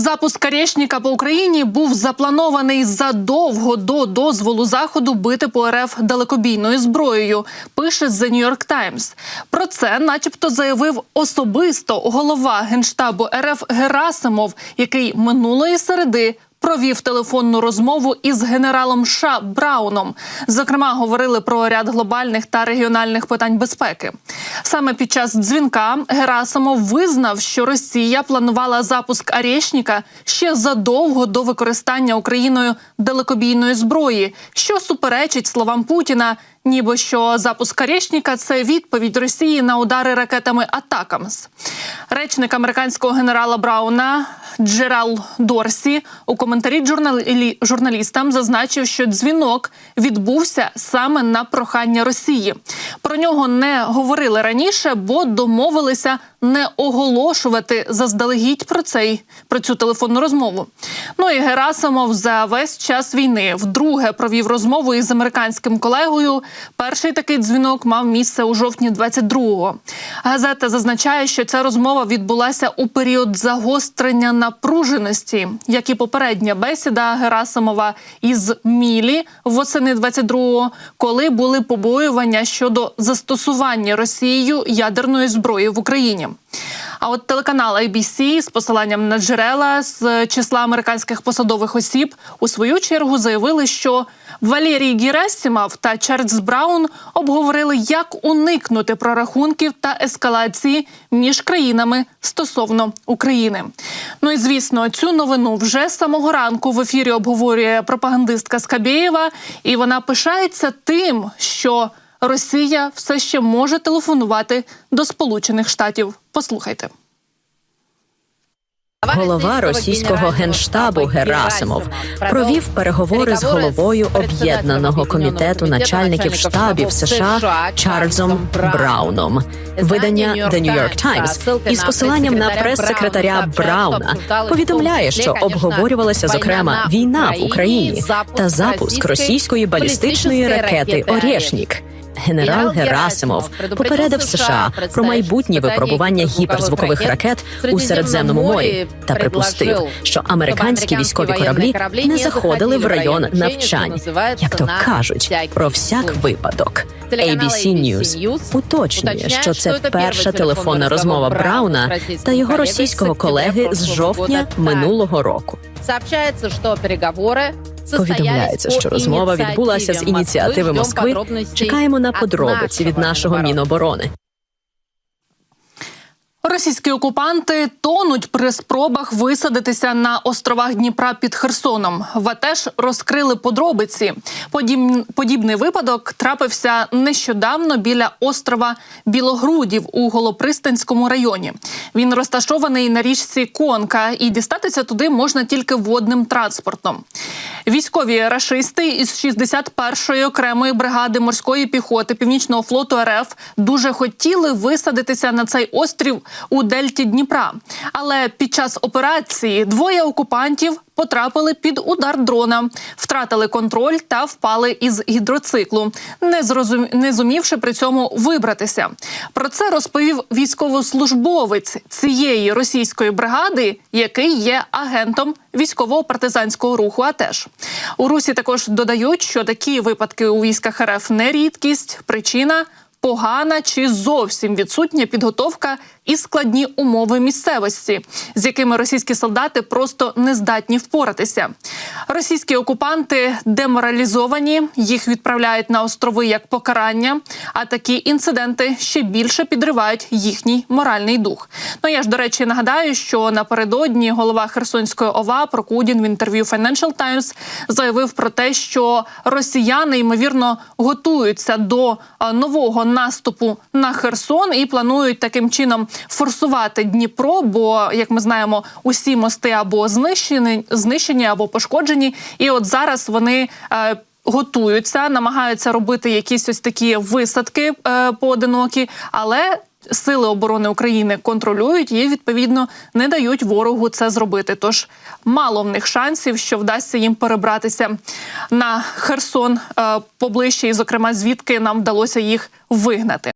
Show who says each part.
Speaker 1: Запуск Карєшніка по Україні був запланований задовго до дозволу заходу бити по РФ далекобійною зброєю. Пише The New York Times. Про це, начебто, заявив особисто голова генштабу РФ Герасимов, який минулої середи. Провів телефонну розмову із генералом США Брауном. Зокрема, говорили про ряд глобальних та регіональних питань безпеки. Саме під час дзвінка Герасимов визнав, що Росія планувала запуск Арєшніка ще задовго до використання Україною далекобійної зброї, що суперечить словам Путіна. Ніби що запуск Арєшніка – це відповідь Росії на удари ракетами Атакамс. Речник американського генерала Брауна Джерал Дорсі у коментарі журналі... журналістам зазначив, що дзвінок відбувся саме на прохання Росії. Про нього не говорили раніше, бо домовилися не оголошувати заздалегідь про цей про цю телефонну розмову. Ну і Герасимов за весь час війни вдруге провів розмову із американським колегою. Перший такий дзвінок мав місце у жовтні 22-го. Газета зазначає, що ця розмова відбулася у період загострення напруженості, як і попередня бесіда Герасимова із Мілі восени 22-го, коли були побоювання щодо застосування Росією ядерної зброї в Україні. А от телеканал ABC з посиланням на джерела з числа американських посадових осіб у свою чергу заявили, що Валерій Герасимов та Чарльз Браун обговорили, як уникнути прорахунків та ескалації між країнами стосовно України. Ну і звісно, цю новину вже з самого ранку в ефірі обговорює пропагандистка Скабєєва, і вона пишається тим, що Росія все ще може телефонувати до Сполучених Штатів. Послухайте.
Speaker 2: Голова російського генштабу Герасимов провів переговори з головою об'єднаного комітету начальників штабів США Чарльзом Брауном. Видання The New York Times із посиланням на прес-секретаря Брауна повідомляє, що обговорювалася зокрема війна в Україні та запуск російської балістичної ракети Орєшнік. Генерал Герасимов попередив США про майбутнє випробування гіперзвукових ракет у Середземному морі та припустив, що американські військові кораблі не заходили в район навчань, як то кажуть, про всяк випадок. ABC News уточнює, що це перша телефонна розмова Брауна та його російського колеги з жовтня минулого року.
Speaker 3: Сообщается, что переговоры
Speaker 2: Повідомляється, що розмова відбулася з ініціативи Москви. Чекаємо на подробиці від нашого міноборони.
Speaker 1: Російські окупанти тонуть при спробах висадитися на островах Дніпра під Херсоном. ВАТЕШ розкрили подробиці. Подіб... Подібний випадок трапився нещодавно біля острова Білогрудів у Голопристанському районі. Він розташований на річці Конка, і дістатися туди можна тільки водним транспортом. Військові рашисти із 61-ї окремої бригади морської піхоти Північного флоту РФ дуже хотіли висадитися на цей острів у Дельті Дніпра. Але під час операції двоє окупантів потрапили під удар дрона, втратили контроль та впали із гідроциклу, не зрозум... не зумівши при цьому вибратися. Про це розповів військовослужбовець цієї російської бригади, який є агентом військового партизанського руху. АТЕШ. у Русі також додають, що такі випадки у військах РФ не рідкість. Причина погана чи зовсім відсутня підготовка і складні умови місцевості, з якими російські солдати просто не здатні впоратися. Російські окупанти деморалізовані, їх відправляють на острови як покарання. А такі інциденти ще більше підривають їхній моральний дух. Ну я ж до речі нагадаю, що напередодні голова Херсонської ОВА Прокудін в інтерв'ю Financial Times заявив про те, що росіяни ймовірно готуються до нового наступу на Херсон і планують таким чином форсувати Дніпро. Бо, як ми знаємо, усі мости або знищені, знищені або пошкоджені. І от зараз вони. Е, Готуються, намагаються робити якісь ось такі висадки е, поодинокі, але сили оборони України контролюють і відповідно не дають ворогу це зробити. Тож мало в них шансів, що вдасться їм перебратися на Херсон е, поближче, і зокрема звідки нам вдалося їх вигнати.